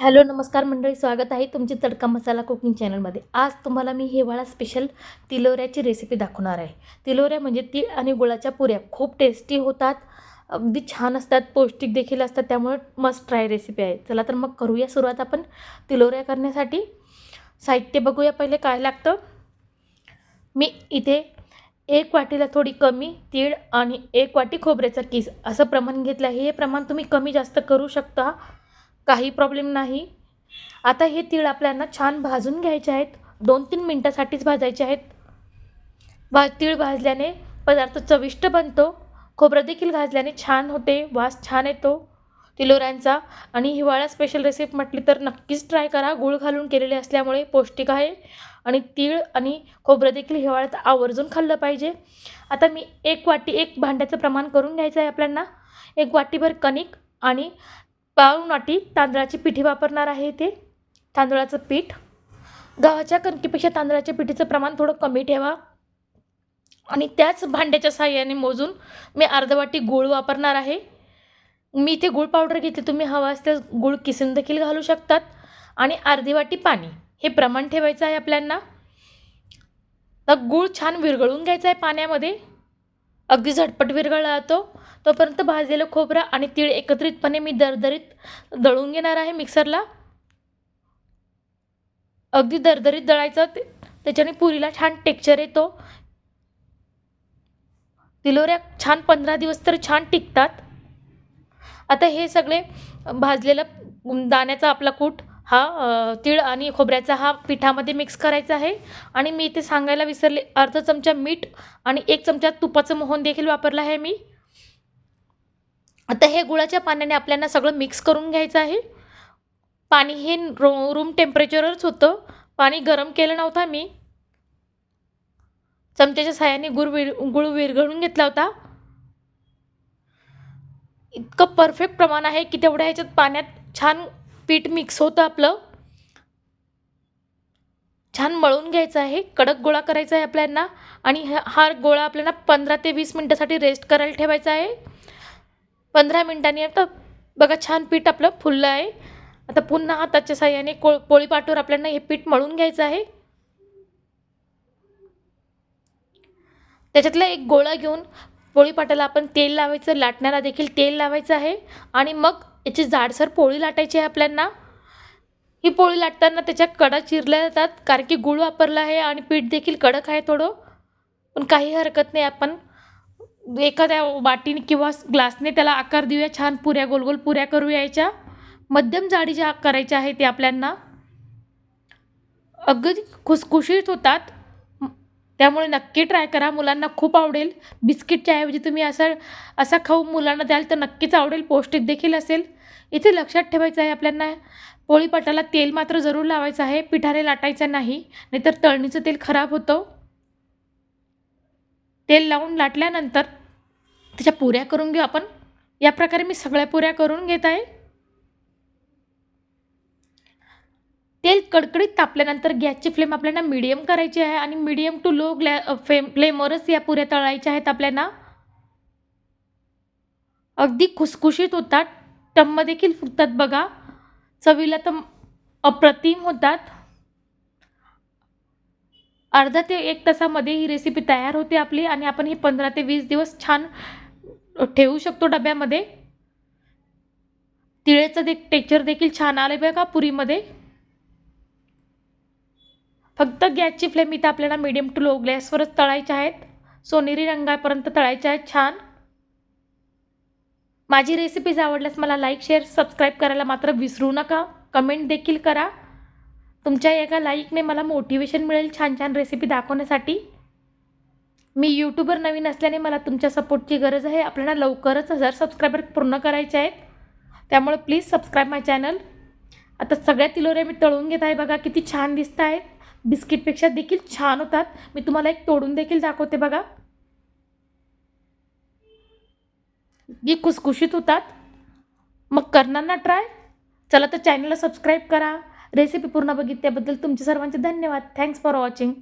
Hello नमस्कार मंडळी स्वागत आहे तुमचे तडका मसाला कुकिंग चॅनलमध्ये. आज तुम्हाला मी हिवाळा स्पेशल तिलोऱ्याची रेसिपी दाखवणार आहे. तिलोऱ्या म्हणजे तीळ आणि गुळाच्या पुऱ्या खूप टेस्टी होतात अगदी छान असतात पौष्टिक देखील असतात त्यामुळे मस्त ट्राय रेसिपी आहे. चला तर मग करूया सुरुवात आपण तिलोऱ्या करण्यासाठी. साहित्य बघूया पहिले काय लागतं. मी इथे एक वाटीला थोडी कमी तीळ आणि एक वाटी खोबऱ्याचा किस असं प्रमाण घेतलं आहे. हे प्रमाण तुम्ही कमी जास्त करू शकता. काही प्रॉब्लेम नाही. आता हे तीळ आपल्याला छान भाजून घ्यायचे आहेत. दोन तीन मिनटासाठीच भाजायचे आहेत. भा तीळ भाजल्याने पदार्थ चविष्ट बनतो. खोबरं देखील भाजल्याने छान होते. वास छान येतो. तिलोऱ्यांचा आणि हिवाळा स्पेशल रेसिपी म्हटली तर नक्कीच ट्राय करा. गूळ घालून केलेले असल्यामुळे पौष्टिक आहे. आणि तीळ आणि खोबरं देखील हिवाळ्यात आवर्जून खाल्लं पाहिजे. आता मी एक वाटी एक भांड्याचं प्रमाण करून घ्यायचं आहे आपल्यांना एक वाटीभर कणिक आणि वाटी तांदळाची पिठी वापरणार आहे ते तांदळाचं पीठ. गव्हाच्या कणकीपेक्षा तांदळाच्या पिठीचं प्रमाण थोडं कमी ठेवा. आणि त्याच भांड्याच्या साह्याने मोजून मी अर्धवाटी गूळ वापरणार आहे. मी इथे गूळ पावडर घेते तुम्ही हवा असल्यास गूळ किसून देखील घालू शकतात. आणि अर्धी वाटी पाणी हे प्रमाण ठेवायचं आहे आपल्यांना. तर गूळ छान विरघळून घ्यायचा आहे पाण्यामध्ये. अगदी झटपट विरघळला जातो. तोपर्यंत भाजलेलं खोबरं आणि तीळ एकत्रितपणे मी दरदरीत दळून घेणार आहे मिक्सरला. अगदी दरदरीत दळायचं ते त्याच्याने पुरीला छान टेक्चर येतो. तिलोऱ्या छान पंधरा दिवस तर छान टिकतात. आता हे सगळे भाजलेलं दाण्याचा आपला कूट हा तीळ आणि खोबऱ्याचा हा पिठामध्ये मिक्स करायचा आहे. आणि मी इथे सांगायला विसरले अर्धा चमचा मीठ आणि एक चमचा तुपाचं मोहन देखील वापरलं आहे मी. आता हे गुळाच्या पाण्याने आपल्याला सगळं मिक्स करून घ्यायचं आहे. पाणी हे रो रूम टेम्परेचरच होतं. पाणी गरम केलं नव्हतं मी. चमच्याच्या साह्याने गुळ विर गुळ विरघळून घेतला होता. इतकं परफेक्ट प्रमाण आहे की तेवढ्या ह्याच्यात पाण्यात छान पीठ मिक्स होतं आपलं. छान मळून घ्यायचं आहे. कडक गोळा करायचा आहे आपल्याला. आणि हा गोळा आपल्याला पंधरा ते वीस मिनटासाठी रेस्ट करायला ठेवायचा आहे. पंधरा मिनटांनी आता बघा छान पीठ आपलं फुललं आहे. आता पुन्हा हाताच्या साह्याने को पोळीपाटवर आपल्याला हे पीठ मळून घ्यायचं आहे. त्याच्यातला एक गोळा घेऊन पोळीपाटाला आपण तेल लावायचं लाटण्याला देखील तेल लावायचं आहे. आणि मग याची जाडसर पोळी लाटायची आहे आपल्यांना. ही पोळी लाटताना त्याच्या कडा चिरल्या जातात कारण की गूळ वापरला आहे आणि पीठ देखील कडक आहे थोडं. पण काही हरकत नाही आपण एखाद्या वाटीने किंवा ग्लासने त्याला आकार देऊया छान पुऱ्या गोल गोल पुऱ्या करू यायच्या. मध्यम जाडीच्या करायच्या आहे ते आपल्यांना. अगदी खुसखुशीत होतात. त्यामुळे नक्की ट्राय करा. मुलांना खूप आवडेल. बिस्किटच्या ऐवजी तुम्ही असं असा खाऊ मुलांना द्याल तर नक्कीच आवडेल. पौष्टिक देखील असेल. इथे लक्षात ठेवायचं आहे आपल्याला पोळीपाटाला तेल मात्र जरूर लावायचं आहे. पिठाने लाटायचं नाही नाहीतर तळणीचं तेल खराब होतं. तेल लावून लाटल्यानंतर त्याच्या पुऱ्या करून घेऊ आपण. या प्रकारे मी सगळ्या पुऱ्या करून घेत आहे. तेल कडकडीत तापल्यानंतर गॅसची फ्लेम आपल्याला मिडियम करायची आहे आणि मिडियम टू लो ग्लॅ फ्लेम फ्लेमवरच या पुऱ्या तळायच्या आहेत आपल्याला. अगदी खुसखुशीत होतात. टम्म देखील फुटतात बघा. चवीला तर अप्रतिम होतात. अर्धा ते एक तासामध्ये ही रेसिपी तयार होते आपली आणि आपण ही पंधरा ते वीस दिवस छान ठेवू शकतो डब्यामध्ये. तिळेचं दे टेक्चर देखील छान आलं बघा पुरीमध्ये. फक्त गॅसची फ्लेम इथं आपल्याला मिडियम टू लो गॅसवरच तळायच्या आहेत. सोनेरी रंगापर्यंत तळायच्या आहेत. छान. माझी रेसिपीज आवडल्यास मला लाईक शेअर सबस्क्राईब करायला मात्र विसरू नका. कमेंट देखील करा. तुमच्या एका लाईकने मला मोटिवेशन मिळेल छान छान रेसिपी दाखवण्यासाठी. मी यूट्यूबर नवीन असल्याने मला तुमच्या सपोर्टची गरज आहे. आपल्याला लवकरच हजार सबस्क्रायबर पूर्ण करायचे आहेत. त्यामुळे प्लीज सबस्क्राईब माय चॅनल आता सगळ्या तिलोऱ्या मी तळून घेत आहे. बघा किती छान दिसत आहेत. बिस्किटपेक्षा देखील छान होतात. मी तुम्हाला एक तोडून देखील दाखवते बघा. जी खुसखुशीत होतात. मग करणार ना ट्राय चला तर चॅनलला सबस्क्राईब करा. रेसिपी पूर्ण बघितल्याबद्दल तुमचे सर्वांचे धन्यवाद. Thanks for watching